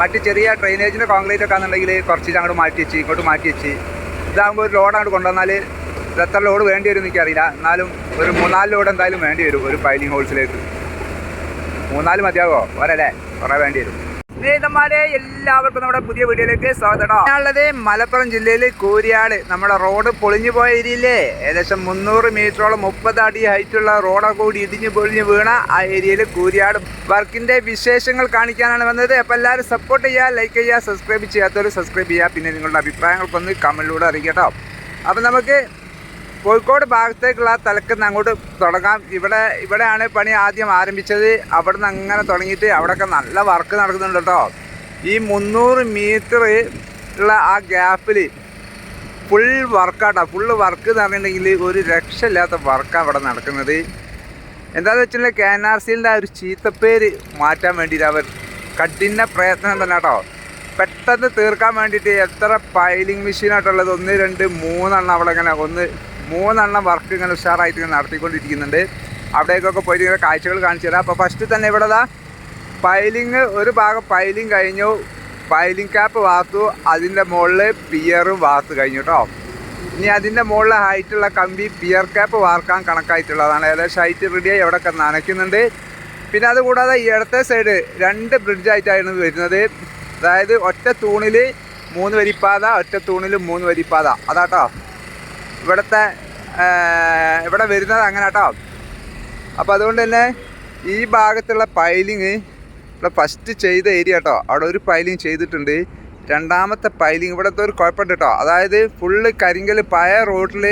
മറ്റ് ചെറിയ ഡ്രെയിനേജിന്റെ കോൺക്രീറ്റ് ഒക്കെ ആണെന്നുണ്ടെങ്കിൽ കുറച്ച് അങ്ങോട്ട് മാറ്റി വെച്ച് ഇങ്ങോട്ട് മാറ്റി വെച്ച്. ഇതാകുമ്പോൾ ഒരു ലോഡ് അങ്ങോട്ട് കൊണ്ടുവന്നാൽ എത്ര ലോഡ് വേണ്ടി വരും എനിക്കറിയില്ല എന്നാലും ഒരു മൂന്നാൽ ലോഡ് എന്തായാലും വേണ്ടി വരും ഒരു പൈലിംഗ് ഹോൾസിലേക്ക് മൂന്നാൽ മതിയാവോ? പോരല്ലേ? കുറേ വേണ്ടി വരും. സ്നേഹിതന്മാരെ എല്ലാവർക്കും നമ്മുടെ പുതിയ വീഡിയോയിലേക്ക് സ്വാഗതം ഞാനുള്ളത് മലപ്പുറം ജില്ലയിൽ കൂരിയാട്. നമ്മുടെ റോഡ് പൊളിഞ്ഞു പോയ ഏരിയയില്ലേ ഏകദേശം മുന്നൂറ് മീറ്ററോളം മുപ്പത് അടി ഹൈറ്റുള്ള റോഡൊക്കെ കൂടി ഇടിഞ്ഞു പൊളിഞ്ഞു വീണ ആ ഏരിയയിൽ കൂരിയാട്. വർക്കിന്റെ വിശേഷങ്ങൾ കാണിക്കാനാണ് വന്നത്. അപ്പോൾ എല്ലാവരും സപ്പോർട്ട് ചെയ്യുക ലൈക്ക് ചെയ്യുക സബ്സ്ക്രൈബ് ചെയ്യാത്തവർ സബ്സ്ക്രൈബ് ചെയ്യുക. പിന്നെ നിങ്ങളുടെ അഭിപ്രായങ്ങൾക്കൊന്ന് കമന്റിലൂടെ അറിയിക്കട്ടോ. അപ്പം നമുക്ക് കോഴിക്കോട് ഭാഗത്തേക്കുള്ള തലക്കുന്ന് അങ്ങോട്ട് തുടങ്ങാം. ഇവിടെ ഇവിടെയാണ് പണി ആദ്യം ആരംഭിച്ചത്. അവിടെ നിന്ന് അങ്ങനെ തുടങ്ങിയിട്ട് അവിടെയൊക്കെ നല്ല വർക്ക് നടക്കുന്നുണ്ട് കേട്ടോ. ഈ മുന്നൂറ് മീറ്റർ ഉള്ള ആ ഗ്യാപ്പിൽ ഫുൾ വർക്കാട്ടോ ഫുള്ള് വർക്ക് എന്ന് പറഞ്ഞിട്ടുണ്ടെങ്കിൽ ഒരു രക്ഷയില്ലാത്ത വർക്കാണ് അവിടെ നടക്കുന്നത്. എന്താണെന്ന് വെച്ചിട്ടുണ്ടെങ്കിൽ കെ എൻ ആർ സിന്റെ ആ ഒരു ചീത്തപ്പേര് മാറ്റാൻ വേണ്ടിയിട്ട് അവർ കഠിന പ്രയത്നം തന്നെ കേട്ടോ. പെട്ടെന്ന് തീർക്കാൻ വേണ്ടിയിട്ട് എത്ര പൈലിംഗ് മെഷീനായിട്ടുള്ളത് ഒന്ന് രണ്ട് മൂന്നെണ്ണം അവിടെ ഇങ്ങനെ ഒന്ന് മൂന്നെണ്ണം വർക്ക് ഇങ്ങനെ ഉഷാറായിട്ട് ഇങ്ങനെ നടത്തിക്കൊണ്ടിരിക്കുന്നുണ്ട്. അവിടേക്കൊക്കെ പോയിട്ട് ഇങ്ങനെ കാഴ്ചകൾ കാണിച്ചു തരാം. അപ്പോൾ ഫസ്റ്റ് തന്നെ ഇവിടെ ദാ പൈലിങ് ഒരു ഭാഗം പൈലിങ് കഴിഞ്ഞു. പൈലിങ് ക്യാപ്പ് വാർത്തു. അതിന്റെ മുകളിൽ പിയറും വാർത്തു കഴിഞ്ഞു കേട്ടോ ഇനി അതിന്റെ മുകളിൽ ഹൈറ്റുള്ള കമ്പി പിയർ ക്യാപ്പ് വാർക്കാൻ കണക്കായിട്ടുള്ളതാണ്. ഏകദേശം ഹൈറ്റ് റെഡിയായി എവിടെയൊക്കെ നനയ്ക്കുന്നുണ്ട്. പിന്നെ അതുകൂടാതെ ഈ ഇടത്തെ സൈഡ് രണ്ട് ബ്രിഡ്ജായിട്ടായിരുന്നു വരുന്നത്. അതായത് ഒറ്റ തൂണിൽ മൂന്ന് വരിപ്പാത ഒറ്റ തൂണിൽ മൂന്ന് വരിപ്പാത. അതാട്ടോ ഇവിടുത്തെ ഇവിടെ വരുന്നത് അങ്ങനെ കേട്ടോ അപ്പോൾ അതുകൊണ്ട് തന്നെ ഈ ഭാഗത്തുള്ള പൈലിങ് ഇവിടെ ഫസ്റ്റ് ചെയ്ത ഏരിയ കേട്ടോ അവിടെ ഒരു പൈലിങ് ചെയ്തിട്ടുണ്ട്. രണ്ടാമത്തെ പൈലിങ് ഇവിടുത്തെ ഒരു കുഴപ്പമുണ്ട് കേട്ടോ അതായത് ഫുള്ള് കരിങ്കൽ പഴയ റോഡിൽ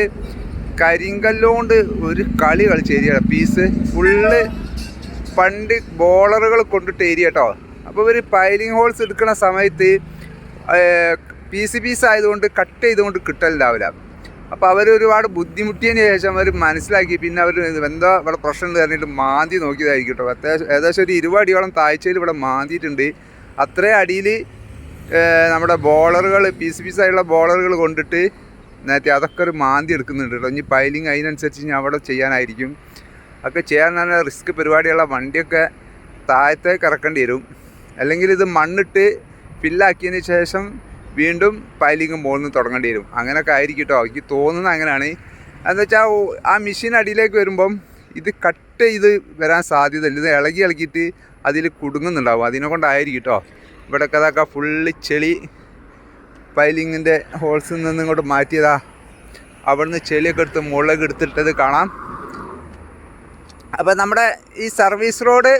കരിങ്കല്ലുകൊണ്ട് ഒരു കളി കളിച്ച ഏരിയ പീസ് ഫുള്ള് പണ്ട് ബോളറുകൾ കൊണ്ടിട്ട് ഏരിയ കേട്ടോ അപ്പോൾ ഇവർ പൈലിംഗ് ഹോൾസ് എടുക്കുന്ന സമയത്ത് പീസ് പീസ് ആയതുകൊണ്ട് കട്ട് ചെയ്തുകൊണ്ട് കിട്ടലുണ്ടാവില്ല. അപ്പോൾ അവർ ഒരുപാട് ബുദ്ധിമുട്ടിയതിന് ശേഷം അവർ മനസ്സിലാക്കി. പിന്നെ അവർ എന്തോ ഇവിടെ പ്രശ്നം ഉണ്ട് പറഞ്ഞിട്ട് മാന്തി നോക്കിയതായിരിക്കും കേട്ടോ. അത്യാവശ്യം ഏകദേശം ഒരു ഇരുപത് അടിയോളം താഴ്ചയിൽ ഇവിടെ മാന്തിയിട്ടുണ്ട്. അത്രേ അടിയിൽ നമ്മുടെ ബോളറുകൾ പീസ് പീസായുള്ള ബോളറുകൾ കൊണ്ടിട്ട് നേരത്തെ അതൊക്കെ ഒരു മാന്തി എടുക്കുന്നുണ്ട് കേട്ടോ. ഇനി പൈലിങ് അതിനനുസരിച്ച് ഞാൻ അവിടെ ചെയ്യാനായിരിക്കും. ഒക്കെ ചെയ്യാൻ നല്ല റിസ്ക് പരിപാടിയുള്ള വണ്ടിയൊക്കെ താഴത്തേക്ക് ഇറക്കേണ്ടി വരും. അല്ലെങ്കിൽ ഇത് മണ്ണിട്ട് ഫില്ലാക്കിയതിന് ശേഷം വീണ്ടും പൈലിങ്ങും മുകളിൽ തുടങ്ങേണ്ടി വരും. അങ്ങനെയൊക്കെ ആയിരിക്കും കേട്ടോ എനിക്ക് തോന്നുന്നത് അങ്ങനെയാണ്. എന്താ വെച്ചാൽ ആ മെഷീൻ അടിയിലേക്ക് വരുമ്പം ഇത് കട്ട് ചെയ്ത് വരാൻ സാധ്യതയില്ല ഇത് ഇളകി ഇളകിയിട്ട് അതിൽ കുടുങ്ങുന്നുണ്ടാവും. അതിനെ കൊണ്ടായിരിക്കും കേട്ടോ ഇവിടെ കഥാക്ക ഫുള്ള് ചെളി പൈലിങ്ങിന്റെ ഹോൾസിൽ നിന്ന് ഇങ്ങോട്ട് മാറ്റിയതാ. അവിടുന്ന് ചെളിയൊക്കെ എടുത്ത് മുകളിലേക്ക് എടുത്തിട്ടത് കാണാം. അപ്പോൾ നമ്മുടെ ഈ സർവീസ് റോഡ്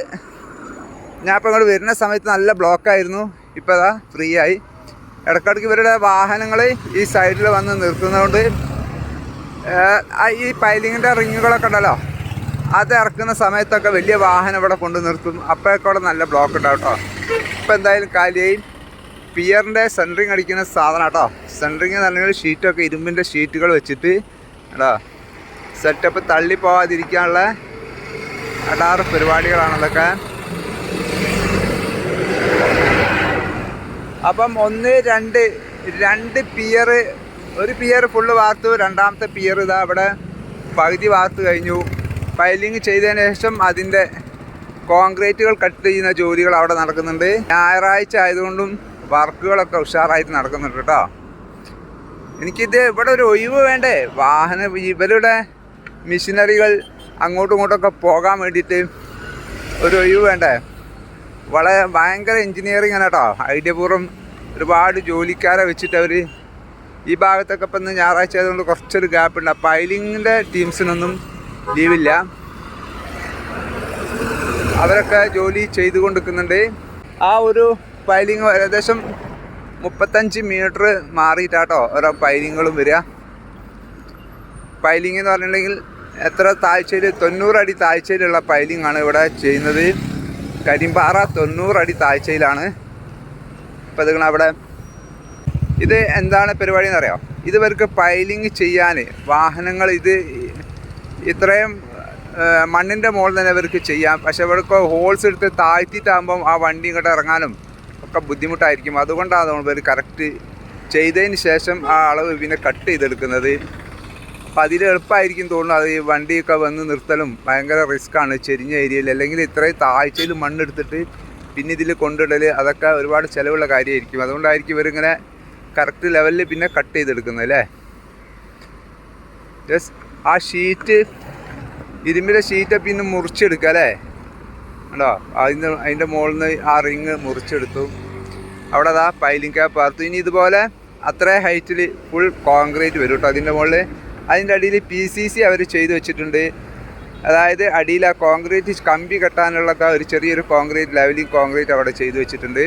ഞാൻ ഇപ്പോൾ ഇങ്ങോട്ട് വരുന്ന സമയത്ത് നല്ല ബ്ലോക്കായിരുന്നു. ഇപ്പോൾ അതാ ഫ്രീ ആയി. ഇടയ്ക്കിടയ്ക്ക് ഇവരുടെ വാഹനങ്ങൾ ഈ സൈഡിൽ വന്ന് നിർത്തുന്നതുകൊണ്ട് ഈ പൈലിങ്ങിന്റെ റിങ്ങുകളൊക്കെ ഉണ്ടല്ലോ അത് ഇറക്കുന്ന സമയത്തൊക്കെ വലിയ വാഹനം ഇവിടെ കൊണ്ട് നിർത്തും. അപ്പോഴൊക്കെ അവിടെ നല്ല ബ്ലോക്ക് ഉണ്ടാവും കേട്ടോ. ഇപ്പം എന്തായാലും കാലിയായി. പിയറിന്റെ സെന്ററിങ് അടിക്കുന്ന സാധനം കേട്ടോ. സെന്ററിങ് എന്ന് പറഞ്ഞാൽ ഷീറ്റൊക്കെ ഇരുമ്പിന്റെ ഷീറ്റുകൾ വെച്ചിട്ട് കേട്ടോ സെറ്റപ്പ് തള്ളി പോവാതിരിക്കാനുള്ള അടാറ് പരിപാടികളാണ് അതൊക്കെ. അപ്പം ഒന്ന് രണ്ട് രണ്ട് പിയർ ഒരു പിയർ ഫുള്ള് വാർത്തു രണ്ടാമത്തെ പിയർ ഇതാ അവിടെ പകുതി വാർത്ത് കഴിഞ്ഞു. പൈലിങ് ചെയ്തതിന് ശേഷം അതിന്റെ കോൺക്രീറ്റുകൾ കട്ട് ചെയ്യുന്ന ജോലികൾ അവിടെ നടക്കുന്നുണ്ട്. ഞായറാഴ്ച ആയതുകൊണ്ടും വർക്കുകളൊക്കെ ഉഷാറായിട്ട് നടക്കുന്നുണ്ട് കേട്ടോ. എനിക്കിത് ഇവിടെ ഒരു ഒഴിവ് വേണ്ടേ? വാഹന ഇവരുടെ മെഷീനറികൾ അങ്ങോട്ടും ഇങ്ങോട്ടൊക്കെ പോകാൻ വേണ്ടിയിട്ട് ഒരു ഒഴിവ് വേണ്ടേ? വളരെ ഭയങ്കര എൻജിനീയറിംഗ് ആണ് കേട്ടോ. ഐഡിയപൂർവം ഒരുപാട് ജോലിക്കാരെ വെച്ചിട്ട് അവർ ഈ ഭാഗത്തൊക്കെ ഇപ്പം ഞായറാഴ്ച ആയതുകൊണ്ട് കുറച്ചൊരു ഗ്യാപ്പ് ഉണ്ട്. പൈലിങ്ങിന്റെ ടീംസിനൊന്നും ലീവില്ല അവരൊക്കെ ജോലി ചെയ്തു കൊണ്ടിരിക്കുന്നുണ്ട് ആ ഒരു പൈലിങ് ഏകദേശം മുപ്പത്തഞ്ച് മീറ്റർ മാറിയിട്ടാട്ടോ ഓരോ പൈലിങ്ങുകളും വരിക. പൈലിംഗ് എന്ന് പറഞ്ഞിട്ടുണ്ടെങ്കിൽ എത്ര താഴ്ചയിൽ അടി താഴ്ചയിലുള്ള പൈലിംഗ് ആണ് ഇവിടെ ചെയ്യുന്നത്. കരിമ്പാറ തൊണ്ണൂറടി താഴ്ചയിലാണ്. ഇപ്പം അതുങ്ങൾ അവിടെ. ഇത് എന്താണ് പരിപാടി എന്നറിയാം? ഇതുവർക്ക് പൈലിംഗ് ചെയ്യാൻ വാഹനങ്ങൾ ഇത് ഇത്രയും മണ്ണിന്റെ മുകളിൽ തന്നെ ഇവർക്ക് ചെയ്യാം. പക്ഷെ ഇവർക്ക് ഹോൾസ് എടുത്ത് താഴ്ത്തിയിട്ടാകുമ്പം ആ വണ്ടി ഇങ്ങോട്ട് ഇറങ്ങാനും ഒക്കെ ബുദ്ധിമുട്ടായിരിക്കും. അതുകൊണ്ടാണ് ഇവർ കറക്റ്റ് ചെയ്തതിന് ശേഷം ആ അളവ് പിന്നെ കട്ട് ചെയ്തെടുക്കുന്നത്. അപ്പം അതിൽ എളുപ്പമായിരിക്കും തോന്നുന്നു. അത് ഈ വണ്ടിയൊക്കെ വന്ന് നിർത്തലും ഭയങ്കര റിസ്ക്കാണ് ചെരിഞ്ഞ ഏരിയയിൽ അല്ലെങ്കിൽ ഇത്രയും താഴ്ചയിൽ മണ്ണെടുത്തിട്ട് പിന്നെ ഇതിൽ കൊണ്ടിടൽ അതൊക്കെ ഒരുപാട് ചിലവുള്ള കാര്യമായിരിക്കും. അതുകൊണ്ടായിരിക്കും ഇവരിങ്ങനെ കറക്റ്റ് ലെവലിൽ പിന്നെ കട്ട് ചെയ്തെടുക്കുന്നത് അല്ലേ? യെസ് ആ ഷീറ്റ് ഇരുമ്പിലെ ഷീറ്റ് പിന്നെ മുറിച്ചെടുക്കുക അല്ലേ? ഉണ്ടോ അതിന് അതിന്റെ മുകളിൽ നിന്ന് ആ റിങ് മുറിച്ചെടുത്തു. അവിടെ അതാ പൈലിംഗ് ക്യാപ്പ് പാർത്തു ഇനി ഇതുപോലെ അത്ര ഹൈറ്റിൽ ഫുൾ കോൺക്രീറ്റ് വരും കേട്ടോ. അതിന്റെ മുകളിൽ അതിന്റെ അടിയിൽ പി സി സി അവർ ചെയ്തു വെച്ചിട്ടുണ്ട്. അതായത് അടിയിൽ ആ കോൺക്രീറ്റ് കമ്പി കെട്ടാനുള്ള ഒരു ചെറിയൊരു കോൺക്രീറ്റ് ലെവലിംഗ് കോൺക്രീറ്റ് അവിടെ ചെയ്തു വെച്ചിട്ടുണ്ട്.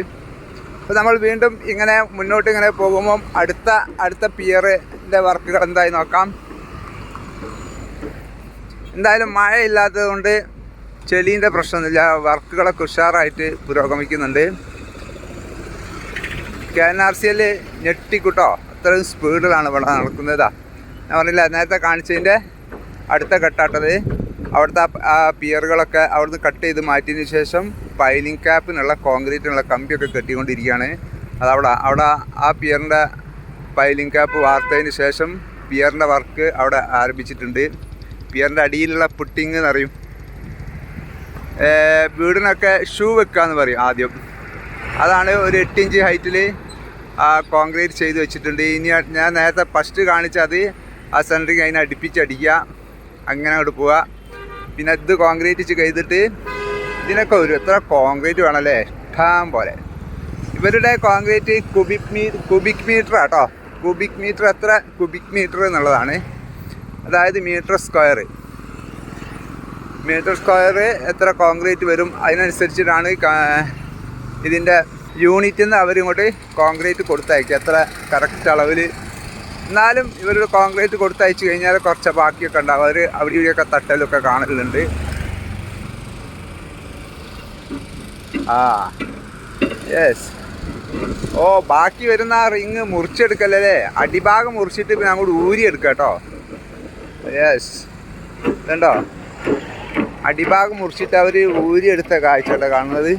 അപ്പോൾ നമ്മൾ വീണ്ടും ഇങ്ങനെ മുന്നോട്ട് ഇങ്ങനെ പോകുമ്പം അടുത്ത അടുത്ത പിയറിന്റെ വർക്കുകൾ എന്തായി നോക്കാം. എന്തായാലും മഴയില്ലാത്തത് കൊണ്ട് ചെളീന്റെ പ്രശ്നമൊന്നുമില്ല. വർക്കുകളൊക്കെ ഉഷാറായിട്ട് പുരോഗമിക്കുന്നുണ്ട്. K N R C L ഞെട്ടിക്കുട്ടോ? അത്രയും സ്പീഡിലാണ് ഇവിടെ നടക്കുന്നതാ. ഞാൻ പറഞ്ഞില്ല നേരത്തെ കാണിച്ചതിന്റെ അടുത്ത കെട്ടാട്ടത്. അവിടുത്തെ ആ- പിയറുകളൊക്കെ അവിടുന്ന് കട്ട് ചെയ്ത് മാറ്റിയതിന് ശേഷം പൈലിംഗ് ക്യാപ്പിനുള്ള കോൺക്രീറ്റിനുള്ള കമ്പിയൊക്കെ കെട്ടിക്കൊണ്ടിരിക്കുകയാണ്. അതവിടെ അവിടെ ആ പിയറിന്റെ പൈലിംഗ് ക്യാപ്പ് വാർത്തതിന് ശേഷം പിയറിന്റെ വർക്ക് അവിടെ ആരംഭിച്ചിട്ടുണ്ട്. പിയറിന്റെ അടിയിലുള്ള പുട്ടിങ് എന്ന് പറയും. വീടിനൊക്കെ ഷൂ വെക്കുക എന്ന് പറയും ആദ്യം. അതാണ് ഒരു എട്ട് ഇഞ്ച് ഹൈറ്റിൽ കോൺക്രീറ്റ് ചെയ്ത് വെച്ചിട്ടുണ്ട്. ഇനി ഞാൻ നേരത്തെ ഫസ്റ്റ് കാണിച്ചത് ആ സെന്ററിങ് അതിനെ അടുപ്പിച്ചടിക്കുക അങ്ങനെ അങ്ങോട്ട് പോവുക. പിന്നെ ഇത് കോൺക്രീറ്റ് ചെയ്തിട്ട് ഇതിനൊക്കെ ഒരു എത്ര കോൺക്രീറ്റ് വേണമല്ലേ? ഇഷ്ടം പോലെ. ഇവരുടെ കോൺക്രീറ്റ് കുബിക് മീ കുബിക് മീറ്റർ ആട്ടോ. കുബിക് മീറ്റർ എത്ര? കുബിക് മീറ്റർ എന്നുള്ളതാണ്. അതായത് മീറ്റർ സ്ക്വയർ മീറ്റർ സ്ക്വയർ എത്ര കോൺക്രീറ്റ് വരും? അതിനനുസരിച്ചിട്ടാണ് ഇതിന്റെ യൂണിറ്റിൽ നിന്ന് അവരിങ്ങോട്ട് കോൺക്രീറ്റ് കൊടുത്തയക്കുക. എത്ര കറക്റ്റ് അളവിൽ എന്നാലും ഇവരുടെ കോൺക്രീറ്റ് കൊടുത്തയച്ചു കഴിഞ്ഞാൽ കുറച്ച് ബാക്കിയൊക്കെ ഉണ്ടാവും. അവർ അവിടെ ഇവിടെയൊക്കെ തട്ടലൊക്കെ കാണലുണ്ട്. ആ യെസ് ഓ ബാക്കി വരുന്ന ആ റിങ് മുറിച്ചെടുക്കല്ലേ അടിഭാഗം മുറിച്ചിട്ട് പിന്നെ അങ്ങോട്ട് ഊരിയെടുക്കാം കേട്ടോ. യെസ് ഇതുണ്ടോ? അടിഭാഗം മുറിച്ചിട്ട് അവർ ഊരിയെടുത്ത കാഴ്ചയുടെ കാണുന്നത്.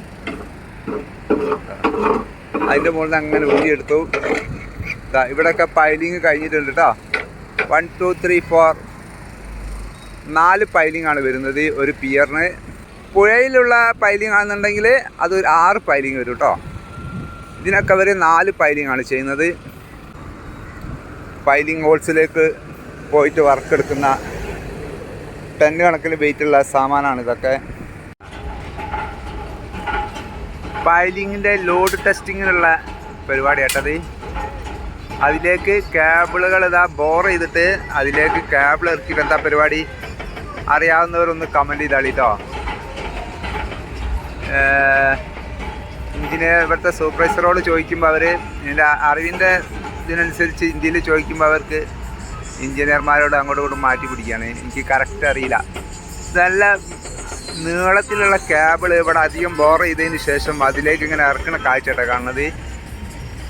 അതിന്റെ മുകളിൽ അങ്ങനെ ഊരിയെടുത്തു ഇവിടെയൊക്കെ പൈലിങ് കഴിഞ്ഞിട്ടുണ്ട് കേട്ടോ വൺ ടു ത്രീ ഫോർ നാല് പൈലിംഗ് ആണ് വരുന്നത് ഒരു പിയറിന് പുഴയിലുള്ള പൈലിംഗ് ആണെന്നുണ്ടെങ്കിൽ അത് ഒരു ആറ് പൈലിംഗ് വരും കേട്ടോ ഇതിനൊക്കെ വരെ നാല് പൈലിംഗ് ആണ് ചെയ്യുന്നത്. പൈലിംഗ് ഹോൾസിലേക്ക് പോയിട്ട് വർക്ക് എടുക്കുന്ന ടെൻ കണക്കിന് വെയിറ്റുള്ള സാമാനാണ് ഇതൊക്കെ. പൈലിങ്ങിന്റെ ലോഡ് ടെസ്റ്റിങ്ങിനുള്ള പരിപാടി കേട്ടത് അതിലേക്ക് കേബിളുകൾ ഇതാ ബോർ ചെയ്തിട്ട് അതിലേക്ക് കേബിൾ ഇറക്കിയിട്ട് എന്താ പരിപാടി? അറിയാവുന്നവരൊന്ന് കമന്റ് ചെയ്താളിട്ടോ. എഞ്ചിനീയർ ഇവിടുത്തെ സൂപ്പർവൈസറോട് ചോദിക്കുമ്പോൾ അവർ ഇതിന്റെ അറിവിന്റെ ഇതിനനുസരിച്ച് ഇന്ത്യയിൽ ചോദിക്കുമ്പോൾ അവർക്ക് എഞ്ചിനീയർമാരോട് അങ്ങോട്ടും ഇങ്ങോട്ടും മാറ്റി പിടിക്കുകയാണ്. എനിക്ക് കറക്റ്റ് അറിയില്ല. നല്ല നീളത്തിലുള്ള കേബിൾ ഇവിടെ അധികം ബോർ ചെയ്തതിന് ശേഷം അതിലേക്ക് ഇങ്ങനെ ഇറക്കണ കാഴ്ചയാട്ടോ കാണുന്നത്.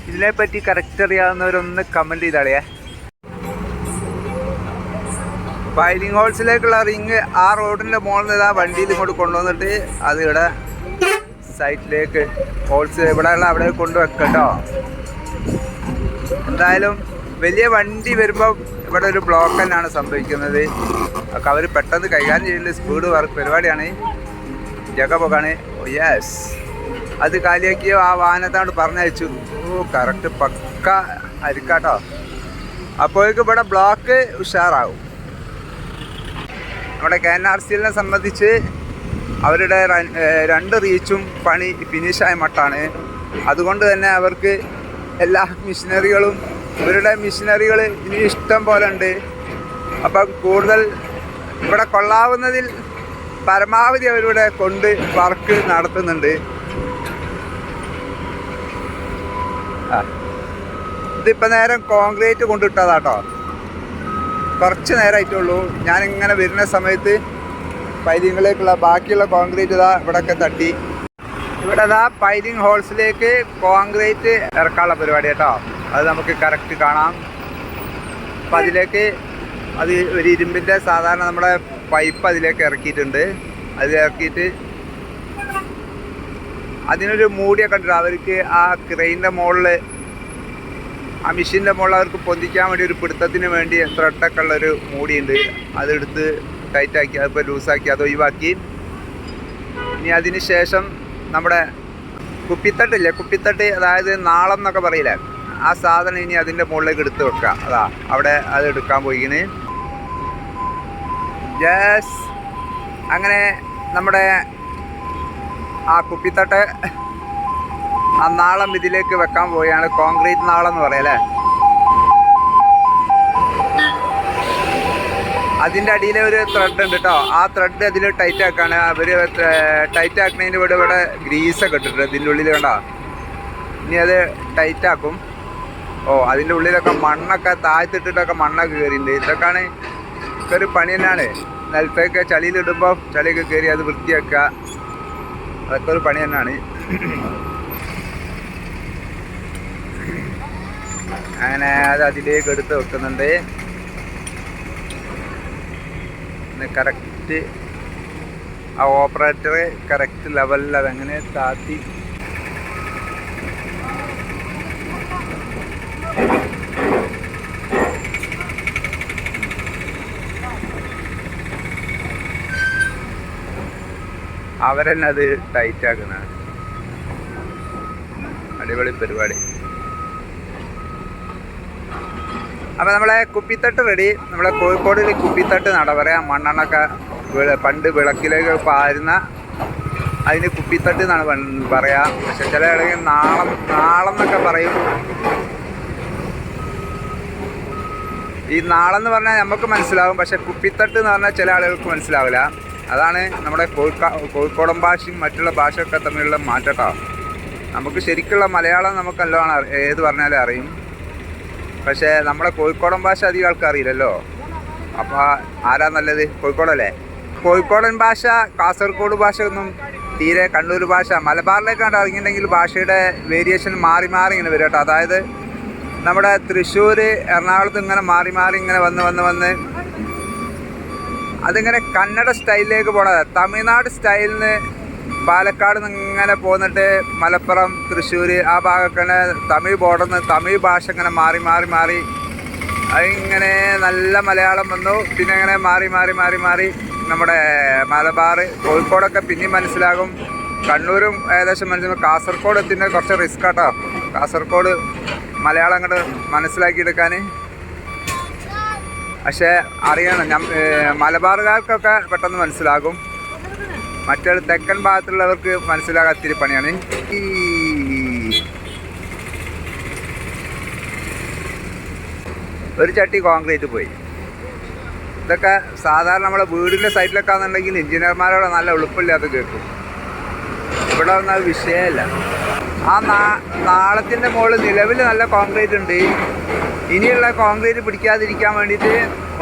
ഇതിനെപ്പറ്റി കറക്റ്റ് അറിയാവുന്നവരൊന്ന് കമന്റ് ചെയ്താളിയേ ഫൈലിംഗ് ഹോൾസിലേക്കുള്ള റിങ് ആ റോഡിന്റെ മുകളിൽ നിന്ന് ആ വണ്ടിയിൽ ഇങ്ങോട്ട് കൊണ്ടുവന്നിട്ട് അത് ഇവിടെ സൈറ്റിലേക്ക് ഹോൾസ് ഇവിടെയുള്ള അവിടെ കൊണ്ടുവെക്കട്ടോ കേട്ടോ എന്തായാലും വലിയ വണ്ടി വരുമ്പോൾ ഇവിടെ ഒരു ബ്ലോക്ക് തന്നെയാണ് സംഭവിക്കുന്നത്. അവർ പെട്ടെന്ന് കൈകാര്യം ചെയ്യുന്ന സ്പീഡ് വർക്ക് പരിപാടിയാണ്. ജഗ പോകാണ്. യെസ് അത് കാലിയാക്കിയോ ആ വാഹനത്തോട് പറഞ്ഞയച്ചു. ഓ കറക്റ്റ് പക്ക അരിക്കാട്ടോ. അപ്പോഴേക്കും ഇവിടെ ബ്ലോക്ക് ഉഷാറാവും. നമ്മുടെ കെ എൻ ആർ സിയിലിനെ സംബന്ധിച്ച് അവരുടെ രണ്ട് റീച്ചും പണി ഫിനിഷായ മട്ടാണ്. അതുകൊണ്ട് തന്നെ അവർക്ക് എല്ലാ മിഷനറികളും ഇവരുടെ മിഷനറികൾ ഇനി ഇഷ്ടം പോലെ ഉണ്ട്. അപ്പം കൂടുതൽ ഇവിടെ കൊള്ളാവുന്നതിൽ പരമാവധി അവരിവിടെ കൊണ്ട് വർക്ക് നടത്തുന്നുണ്ട്. ഇതിപ്പോൾ നേരം കോൺക്രീറ്റ് കൊണ്ടിട്ടതാട്ടോ. കുറച്ച് നേരമായിട്ടുള്ളൂ ഞാനിങ്ങനെ വരുന്ന സമയത്ത് പൈലിങ്ങിലേക്കുള്ള ബാക്കിയുള്ള കോൺക്രീറ്റ് ഇതാ ഇവിടെയൊക്കെ തട്ടി. ഇവിടെ ഇതാ പൈലിംഗ് ഹോൾസിലേക്ക് കോൺക്രീറ്റ് ഇറക്കാനുള്ള പരിപാടി കേട്ടോ. അത് നമുക്ക് കറക്റ്റ് കാണാം. അപ്പം അതിലേക്ക് അത് ഒരു ഇരുമ്പിന്റെ സാധാരണ നമ്മുടെ പൈപ്പ് അതിലേക്ക് ഇറക്കിയിട്ടുണ്ട്. അതിൽ ഇറക്കിയിട്ട് അതിനൊരു മൂടിയൊക്കെ ഉണ്ട്. അവർക്ക് ആ ക്രെയിന്റെ മുകളിൽ ആ മെഷീന്റെ മുകളിൽ അവർക്ക് പൊന്തിക്കാൻ വേണ്ടി ഒരു പിടുത്തത്തിന് വേണ്ടി ത്രെഡൊക്കെ ഉള്ളൊരു മൂടിയുണ്ട്. അതെടുത്ത് ടൈറ്റാക്കി അതിപ്പോൾ ലൂസാക്കി അത് ഒഴിവാക്കി. ഇനി അതിന് ശേഷം നമ്മുടെ കുപ്പിത്തട്ടില്ലേ കുപ്പിത്തട്ട് അതായത് നാളം എന്നൊക്കെ പറയില്ലേ? ആ സാധനം ഇനി അതിന്റെ മുകളിലേക്ക് എടുത്ത് വെക്കുക. അതാ അവിടെ അത് എടുക്കാൻ പോയിന് യെസ് അങ്ങനെ നമ്മുടെ ആ കുപ്പിത്തട്ട് ആ നാളം ഇതിലേക്ക് വെക്കാൻ പോവുകയാണ്. കോൺക്രീറ്റ് നാളം എന്ന് പറയല്ലേ അതിന്റെ അടിയിൽ ഒരു ത്രെഡ് ഉണ്ട് കേട്ടോ ആ ത്രെഡ് അതിൽ ടൈറ്റ് ആക്കാണ്. അവർ ടൈറ്റ് ആക്കുന്നതിന് ഇവിടെ ഇവിടെ ഗ്രീസൊക്കെ ഇട്ടിട്ടുണ്ട് ഇതിന്റെ ഉള്ളിൽ കണ്ടോ? ഇനി അത് ടൈറ്റ് ആക്കും. ഓ അതിന്റെ ഉള്ളിലൊക്കെ മണ്ണൊക്കെ താഴ്ത്തിട്ടിട്ടൊക്കെ മണ്ണൊക്കെ കയറിയിട്ടുണ്ട് ഇതൊക്കെയാണ് ഇതൊക്കെ ഒരു പണി തന്നെയാണ്. നെൽപ്പൊക്കെ ചളിയിലിടുമ്പോൾ ചളിയൊക്കെ കയറി അത് വൃത്തിയാക്കുക. അതൊക്കെ ഒരു പണി തന്നെയാണ്. അങ്ങനെ അത് അതിലേക്ക് എടുത്ത് വെക്കുന്നുണ്ട്. കറക്റ്റ് ആ ഓപ്പറേറ്റർ കറക്റ്റ് ലെവലിൽ അതങ്ങനെ താത്തി. അവരെന്നെ അത് ടൈറ്റ് ആക്കുന്ന അടിപൊളി പരിപാടി. അപ്പോൾ നമ്മളെ കുപ്പിത്തട്ട് റെഡി നമ്മളെ കോഴിക്കോടിൽ കുപ്പിത്തട്ട് നട പറയാം. മണ്ണെണ്ണൊക്കെ പണ്ട് വിളക്കിലേക്ക് പാരുന്ന അതിന് കുപ്പിത്തട്ട് എന്നാണ് പറയാ. പക്ഷെ ചില ഇടയിൽ നാളം നാളം എന്നൊക്കെ പറയും. ഈ നാളെന്ന് പറഞ്ഞാൽ നമുക്ക് മനസ്സിലാവും. പക്ഷെ കുപ്പിത്തട്ട് എന്ന് പറഞ്ഞാൽ ചില ആളുകൾക്ക് മനസ്സിലാവില്ല. അതാണ് നമ്മുടെ കോഴിക്കാ കോഴിക്കോടൻ ഭാഷയും മറ്റുള്ള ഭാഷയൊക്കെ തമ്മിലുള്ള മാറ്റട്ടോ നമുക്ക് ശരിക്കുള്ള മലയാളം നമുക്ക് നല്ലോണം ഏത് പറഞ്ഞാലും അറിയും. പക്ഷേ നമ്മുടെ കോഴിക്കോടൻ ഭാഷ അധികം ആൾക്കാർ അറിയില്ലല്ലോ അപ്പോൾ ആരാ നല്ലത്? കോഴിക്കോടല്ലേ? കോഴിക്കോടൻ ഭാഷ കാസർഗോഡ് ഭാഷ ഒന്നും തീരെ കണ്ണൂർ ഭാഷ മലബാറിലേക്കാണ്ട് ഇറങ്ങിയിട്ടുണ്ടെങ്കിൽ ഭാഷയുടെ വേരിയേഷൻ മാറി മാറി ഇങ്ങനെ വരും കേട്ടോ. അതായത് നമ്മുടെ തൃശ്ശൂർ എറണാകുളത്ത് ഇങ്ങനെ മാറി മാറി ഇങ്ങനെ വന്ന് വന്ന് വന്ന് അതിങ്ങനെ കന്നഡ സ്റ്റൈലിലേക്ക് പോണത്. തമിഴ്നാട് സ്റ്റൈലിൽ നിന്ന് പാലക്കാട് നിന്ന് ഇങ്ങനെ പോന്നിട്ട് മലപ്പുറം തൃശ്ശൂർ ആ ഭാഗമൊക്കെ തമിഴ് ബോർഡറിൽ തമിഴ് ഭാഷ ഇങ്ങനെ മാറി മാറി മാറി. അതിങ്ങനെ നല്ല മലയാളം വന്നു. പിന്നെ ഇങ്ങനെ മാറി മാറി മാറി മാറി നമ്മുടെ മലബാർ കോഴിക്കോടൊക്കെ പിന്നെയും മനസ്സിലാകും. കണ്ണൂരും ഏകദേശം മനസ്സിലാകും. കാസർഗോഡ് എത്തിന്റെ കുറച്ച് റിസ്ക് ആട്ടോ. കാസർഗോഡ് മലയാളം അങ്ങോട്ട് മനസ്സിലാക്കിയെടുക്കാൻ പക്ഷേ അറിയണം മലബാറുകാർക്കൊക്കെ പെട്ടെന്ന് മനസ്സിലാകും. മറ്റേ തെക്കൻ ഭാഗത്തുള്ളവർക്ക് മനസ്സിലാകാൻ ഇത്തിരി പണിയാണ്. ഒരു ചട്ടി കോൺക്രീറ്റ് പോയി. ഇതൊക്കെ സാധാരണ നമ്മളെ വീടിന്റെ സൈഡിലൊക്കെ ആണെന്നുണ്ടെങ്കിൽ എഞ്ചിനീയർമാരോട് നല്ല എളുപ്പമില്ലാതെ കേൾക്കും. ഇവിടെ ഒന്നും അത് വിഷയമല്ല. ആ നാ നാളത്തിന്റെ മുകളിൽ നിലവിൽ നല്ല കോൺക്രീറ്റ് ഉണ്ട്. ഇനിയുള്ള കോൺക്രീറ്റ് പിടിക്കാതിരിക്കാൻ വേണ്ടിയിട്ട്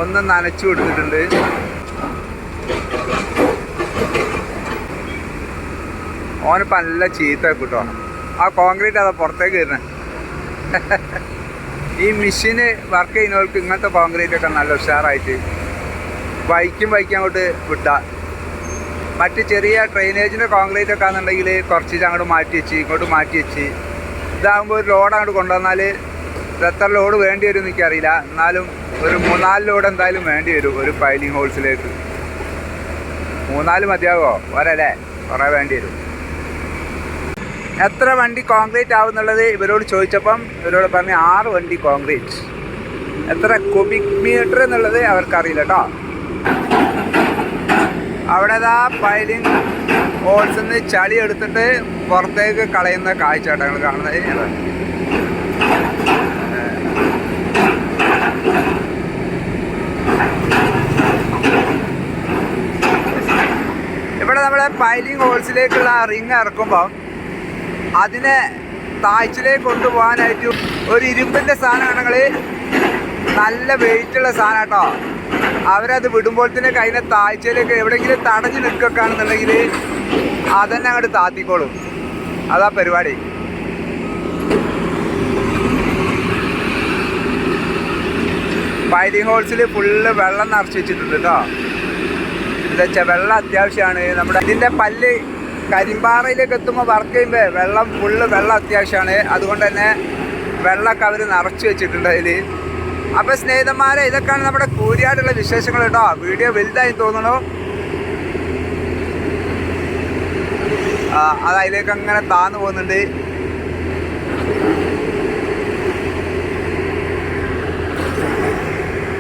ഒന്ന് നനച്ചു കൊടുത്തിട്ടുണ്ട്. ഓനിപ്പോൾ നല്ല ചീത്ത കിട്ടോ. ആ കോൺക്രീറ്റ് അതാ പുറത്തേക്ക് വരുന്നത് ഈ മെഷീന് വർക്ക് ചെയ്യുന്നവർക്ക് ഇങ്ങനത്തെ കോൺക്രീറ്റ് ഒക്കെ നല്ല ഉഷാറായിട്ട് ബൈക്കും ബൈക്കും അങ്ങോട്ട് വിട്ടാൽ മറ്റ് ചെറിയ ഡ്രെയിനേജിന്റെ കോൺക്രീറ്റ് ഒക്കെ ആണെന്നുണ്ടെങ്കിൽ കുറച്ച് അങ്ങോട്ട് മാറ്റി വെച്ച് ഇങ്ങോട്ട് മാറ്റി വെച്ച്. ഇതാകുമ്പോൾ ഒരു ലോഡ് അങ്ങോട്ട് കൊണ്ടുവന്നാൽ എത്ര ലോഡ് വേണ്ടി വരും എനിക്കറിയില്ല. എന്നാലും ഒരു മൂന്നാൽ ലോഡ് എന്തായാലും വേണ്ടി വരും ഒരു പൈലിംഗ് ഹോൾസിലേക്ക് മൂന്നാൽ മതിയാവോ? പോരല്ലേ? കുറേ വേണ്ടി വരും. എത്ര വണ്ടി കോൺക്രീറ്റ് ആവുന്നുള്ളത് ഇവരോട് ചോദിച്ചപ്പം ഇവരോട് പറഞ്ഞ് ആറ് വണ്ടി കോൺക്രീറ്റ്. എത്ര കുബിക് മീറ്റർ എന്നുള്ളത് അവർക്കറിയില്ല കേട്ടോ അവിടെ ദാ പൈലിംഗ് ഹോൾസിൽ നിന്ന് ചളി എടുത്തിട്ട് പുറത്തേക്ക് കളയുന്ന കാഴ്ച കേട്ടോ കാണുന്നത് ഇവിടെ നമ്മളെ പൈലിംഗ് ഹോൾസിലേക്കുള്ള റിങ് ഇറക്കുമ്പോൾ അതിനെ താഴ്ചയിലേക്ക് കൊണ്ടുപോകാനായിട്ട് ഒരു ഇരുമ്പിന്റെ സാധനമാണെങ്കിൽ നല്ല വെയിറ്റുള്ള സാധനം കേട്ടോ അവരത് വിടുമ്പോൾ തന്നെ കഴിഞ്ഞ താഴ്ചയിലേക്ക് എവിടെയെങ്കിലും തടഞ്ഞു നിൽക്കുകയാണെന്നുണ്ടെങ്കിൽ അതന്നെ അങ്ങോട്ട് താത്തിക്കോളും. അതാ പരിപാടി. പൈലിംഗ് ഹോൾസിൽ ഫുള്ള് വെള്ളം നിറച്ച് വെച്ചിട്ടുണ്ട് കേട്ടോ എന്താ വെച്ചാൽ വെള്ളം അത്യാവശ്യമാണ്. നമ്മുടെ ഇതിന്റെ പല്ല് കരിമ്പാറയിലേക്ക് എത്തുമ്പോൾ വർക്ക് ചെയ്യുമ്പോൾ വെള്ളം ഫുള്ള് വെള്ളം അത്യാവശ്യമാണ്. അതുകൊണ്ട് തന്നെ വെള്ളമൊക്കെ അവർ നിറച്ച് വെച്ചിട്ടുണ്ട് അതിൽ അപ്പോൾ സ്നേഹിതന്മാരെ ഇതൊക്കെയാണ് നമ്മുടെ കൂരിയാടുള്ള വിശേഷങ്ങൾ കേട്ടോ. വീഡിയോ വലുതായി തോന്നണു. അത് അതിലേക്ക് അങ്ങനെ താന്നു പോകുന്നുണ്ട്.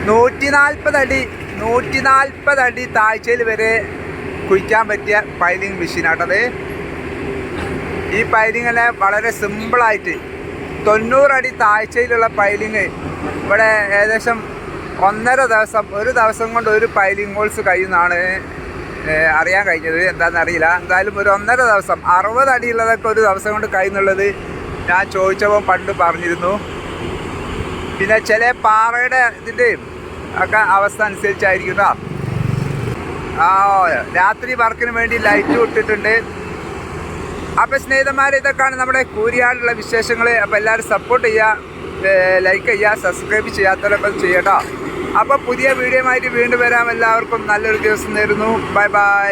നൂറ്റി നാൽപ്പത് അടി നൂറ്റി നാൽപ്പത് അടി താഴ്ചയിൽ വരെ കുഴിക്കാൻ പറ്റിയ പൈലിംഗ് മെഷീനാട്ടത് ഈ പൈലിംഗ് എല്ലാം വളരെ സിമ്പിളായിട്ട് തൊണ്ണൂറടി താഴ്ചയിലുള്ള പൈലിങ് ഇവിടെ ഏകദേശം ഒന്നര ദിവസം ഒരു ദിവസം കൊണ്ട് ഒരു പൈലിംഗ് ഹോൾസ് കഴിയുന്നതാണ് അറിയാൻ കഴിഞ്ഞത്. എന്താണെന്ന് അറിയില്ല. എന്തായാലും ഒരു ഒന്നര ദിവസം അറുപത് അടിയുള്ളതൊക്കെ ഒരു ദിവസം കൊണ്ട് കഴിയുന്നുള്ളത് ഞാൻ ചോദിച്ചപ്പോൾ പണ്ട് പറഞ്ഞിരുന്നു. പിന്നെ ചില പാറയുടെ ഇതിന്റെയും ഒക്കെ അവസ്ഥ അനുസരിച്ചായിരിക്കും കേട്ടോ ആ രാത്രി വർക്കിന് വേണ്ടി ലൈറ്റ് ഇട്ടിട്ടുണ്ട്. അപ്പോൾ സ്നേഹിതന്മാർ ഇതൊക്കെയാണ് നമ്മുടെ കൂരിയാടുള്ള വിശേഷങ്ങൾ അപ്പോൾ എല്ലാവരും സപ്പോർട്ട് ചെയ്യുക ലൈക്ക് ചെയ്യുക സബ്സ്ക്രൈബ് ചെയ്യാത്തവരൊക്കെ ചെയ്യട്ടോ. അപ്പോൾ പുതിയ വീഡിയോ ആയിട്ട് വീണ്ടും വരാം. എല്ലാവർക്കും നല്ലൊരു ദിവസം നേരുന്നു. Bye bye